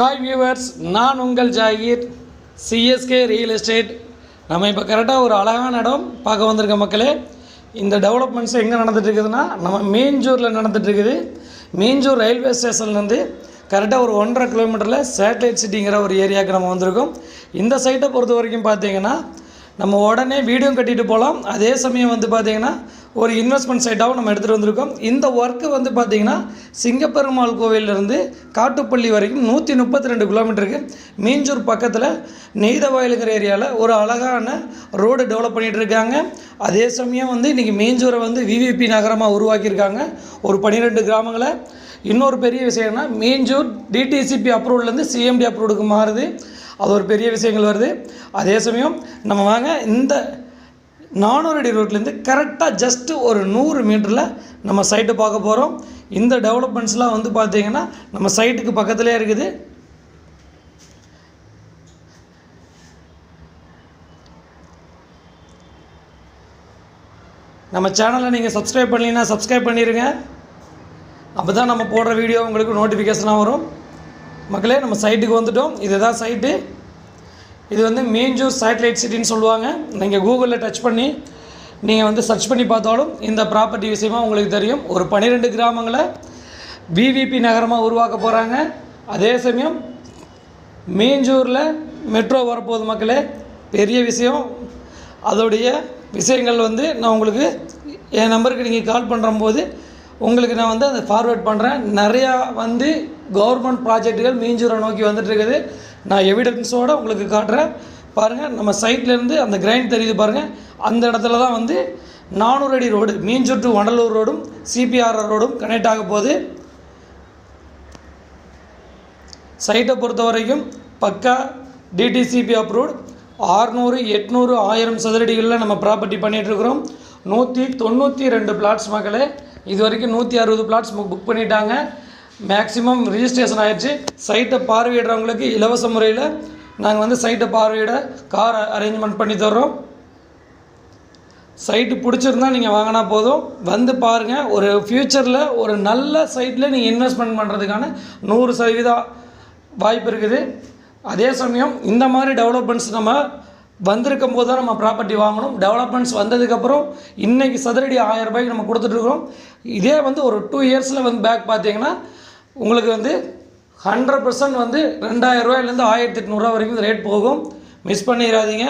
Hi viewers நான் உங்கள் Zakir CSK real estate நம்ம இப்போ கரெக்டாக ஒரு அழகான இடம் பார்க்க வந்திருக்க மக்களே. இந்த டெவலப்மெண்ட்ஸ் எங்கே நடந்துகிட்ருக்குதுன்னா நம்ம மீஞ்சூரில் நடந்துகிட்ருக்குது இருக்குது மீஞ்சூர் ரயில்வே ஸ்டேஷன்லேருந்து கரெக்டாக ஒரு ஒன்றரை கிலோமீட்டரில் சேட்டலைட் சிட்டிங்கிற ஒரு ஏரியாவுக்கு நம்ம வந்திருக்கோம். இந்த சைட்டை பொறுத்த வரைக்கும் பார்த்தீங்கன்னா நம்ம உடனே வீடியோ கட்டிட்டு போகலாம் அதே சமயம் வந்து பார்த்திங்கன்னா ஒரு இன்வெஸ்ட்மெண்ட் சைட்டாகவும் நம்ம எடுத்துகிட்டு வந்திருக்கோம். இந்த ஒர்க்கு வந்து பார்த்திங்கன்னா சிங்கப்பெருமாள் கோவிலிருந்து காட்டுப்பள்ளி வரைக்கும் நூற்றி முப்பத்தி ரெண்டு கிலோமீட்டருக்கு மீஞ்சூர் பக்கத்தில் நெய்தவாயிலுங்கிற ஏரியாவில் ஒரு அழகான ரோடு டெவலப் பண்ணிகிட்டு இருக்காங்க. அதே சமயம் வந்து இன்றைக்கி மீஞ்சூரை வந்து விவிபி நகரமாக உருவாக்கியிருக்காங்க. ஒரு பன்னிரெண்டு கிராமங்களை. இன்னொரு பெரிய விஷயம்னா மீஞ்சூர் டிடிசிபி அப்ரூவ்லேருந்து சிஎம்டி அப்ரூவுக்கு மாறுது. அது ஒரு பெரிய விஷயங்கள் வருது. அதே சமயம் நம்ம வாங்க இந்த நானூறு அடி ரோட்லேருந்து கரெக்டாக ஜஸ்ட்டு ஒரு நூறு மீட்டரில் நம்ம சைட்டு பார்க்க போகிறோம் இந்த டெவலப்மெண்ட்ஸ்லாம் வந்து பார்த்தீங்கன்னா நம்ம சைட்டுக்கு பக்கத்துலேயே இருக்குது. நம்ம சேனலை நீங்கள் சப்ஸ்கிரைப் பண்ணலைன்னா சப்ஸ்கிரைப் பண்ணிடுங்க அப்போ தான் நம்ம போடுற வீடியோ உங்களுக்கு நோட்டிஃபிகேஷனாக வரும். மக்களே நம்ம சைட்டுக்கு வந்துட்டோம். இதுதான் சைட்டு இது வந்து மீஞ்சூர் சேட்டலைட் சிட்டின்னு சொல்லுவாங்க. நீங்கள் கூகுளில் டச் பண்ணி நீங்கள் வந்து சர்ச் பண்ணி பார்த்தாலும் இந்த ப்ராப்பர்ட்டி விஷயமாக உங்களுக்கு தெரியும். ஒரு பன்னிரெண்டு கிராமங்களை விவிபி நகரமாக உருவாக்க போகிறாங்க அதே சமயம் மீஞ்சூரில் மெட்ரோ வரப்போகுது மக்களே. பெரிய விஷயம். அதோடைய விஷயங்கள் வந்து நான் உங்களுக்கு என் நம்பருக்கு நீங்கள் கால் பண்ணுறம்போது உங்களுக்கு நான் வந்து அதை ஃபார்வேர்ட் பண்ணுறேன் நிறையா வந்து கவர்மெண்ட் ப்ராஜெக்ட்டுகள் மீஞ்சூரை நோக்கி வந்துட்டுருக்குது நான் எவிடன்ஸோடு உங்களுக்கு காட்டுறேன். பாருங்கள் நம்ம சைட்லேருந்து அந்த கிரைண்ட் தெரியுது பாருங்கள் அந்த இடத்துல தான் வந்து நானூறு அடி ரோடு மீஞ்சூர் டு வண்டலூர் ரோடும் சிபிஆர்ஆர் ரோடும் கனெக்ட் ஆக போகுது. சைட்டை பொறுத்த வரைக்கும் பக்கா டிடிசிபி அப்ரூவ்ட் ஆறுநூறு எட்நூறு ஆயிரம் சதுரடிகளில் நம்ம ப்ராப்பர்ட்டி பண்ணிகிட்ருக்குறோம் நூற்றி தொண்ணூற்றி ரெண்டு பிளாட்ஸ் மக்களே. இது வரைக்கும் நூற்றி அறுபது பிளாட்ஸ் புக் பண்ணிட்டாங்க. மேக்ஸிமம் ரிஜிஸ்ட்ரேஷன் ஆகிடுச்சு சைட்டை பார்வையிடுறவங்களுக்கு இலவச முறையில் நாங்கள் வந்து சைட்டை பார்வையிட கார் அரேஞ்ச்மெண்ட் பண்ணி தர்றோம். சைட்டு பிடிச்சிருந்தா நீங்கள் வாங்கினா போதும். வந்து பாருங்கள் ஒரு ஃப்யூச்சரில் ஒரு நல்ல சைட்டில் நீங்கள் இன்வெஸ்ட்மெண்ட் பண்ணுறதுக்கான நூறு சதவீதம் வாய்ப்பு இருக்குது. அதே சமயம் இந்த மாதிரி டெவலப்மெண்ட்ஸ் நம்ம வந்திருக்கும் போது தான் நம்ம ப்ராப்பர்ட்டி வாங்கணும். டெவலப்மெண்ட்ஸ் வந்ததுக்கப்புறம் இன்றைக்கி சதுரடி ஆயிரம் ரூபாய்க்கு நம்ம கொடுத்துட்ருக்குறோம் இதே வந்து ஒரு டூ இயர்ஸில் வந்து பேக் பார்த்தீங்கன்னா உங்களுக்கு வந்து ஹண்ட்ரட் பர்சன்ட் வந்து ரெண்டாயிரம் ரூபாயிலேருந்து ஆயிரத்தி எட்நூறுரூவா வரைக்கும் ரேட் போகும். மிஸ் பண்ணிடாதீங்க.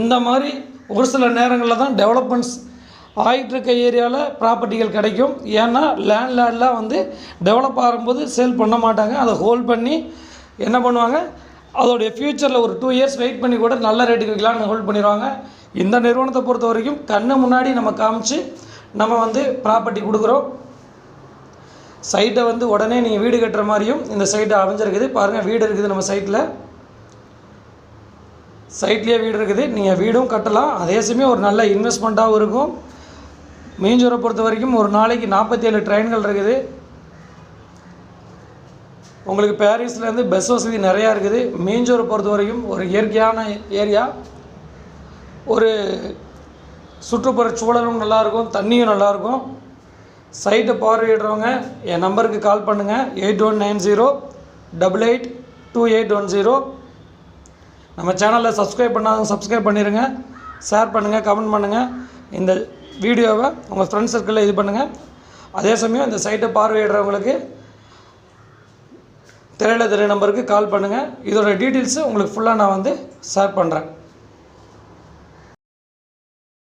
இந்த மாதிரி ஒரு சில நேரங்களில் தான் டெவலப்மெண்ட்ஸ் ஆகிட்டுருக்க ஏரியாவில் ப்ராப்பர்ட்டிகள் கிடைக்கும். ஏன்னா லேண்ட்லேண்ட்லாம் வந்து டெவலப் ஆகும்போது சேல் பண்ண மாட்டாங்க. அதை ஹோல்ட் பண்ணி என்ன பண்ணுவாங்க? அதோடைய ஃப்யூச்சரில் ஒரு டூ இயர்ஸ் வெயிட் பண்ணி கூட நல்ல ரேட்டுக்கு விற்கலாம்னு ஹோல்ட் பண்ணிடுவாங்க. இந்த நிறுவனத்தை பொறுத்த வரைக்கும் கண்ணு முன்னாடி நம்ம காமிச்சு நம்ம வந்து ப்ராப்பர்ட்டி கொடுக்குறோம். சைட்டை வந்து உடனே நீங்கள் வீடு கட்டுற மாதிரியும் இந்த சைட்டை அமைஞ்சிருக்குது. பாருங்கள் வீடு இருக்குது நம்ம சைட்டில் சைட்லேயே வீடு இருக்குது. நீங்கள் வீடும் கட்டலாம். அதே சமயம் ஒரு நல்ல இன்வெஸ்ட்மெண்ட்டாகவும் இருக்கும். மீஞ்சூரை பொறுத்த வரைக்கும் ஒரு நாளைக்கு நாற்பத்தி ஏழு ட்ரெயின்கள் இருக்குது. உங்களுக்கு பாரிஸ்லேருந்து பஸ் வசதி நிறையா இருக்குது. மீஞ்சூரை பொறுத்த வரைக்கும் ஒரு இயற்கையான ஏரியா ஒரு சுற்றுப்புற சூழலும் நல்லாயிருக்கும் தண்ணியும் நல்லாயிருக்கும் சைட்டை பார்வையிடுறவங்க என் நம்பருக்கு கால் பண்ணுங்கள் eight one nine zero double eight two eight one zero நம்ம சேனலில் சப்ஸ்கிரைப் பண்ணாதவங்க சப்ஸ்கிரைப் பண்ணிடுங்க ஷேர் பண்ணுங்கள் கமெண்ட் பண்ணுங்கள் இந்த வீடியோவை உங்கள் ஃப்ரெண்ட்ஸ் சர்க்கிளில் இது பண்ணுங்கள் அதே சமயம் இந்த சைட்டை பார்வையிடுறவங்களுக்கு தெரியல திரை நம்பருக்கு கால் பண்ணுங்கள் இதோட டீட்டெயில்ஸு உங்களுக்கு ஃபுல்லாக நான் வந்து ஷேர் பண்ணுறேன்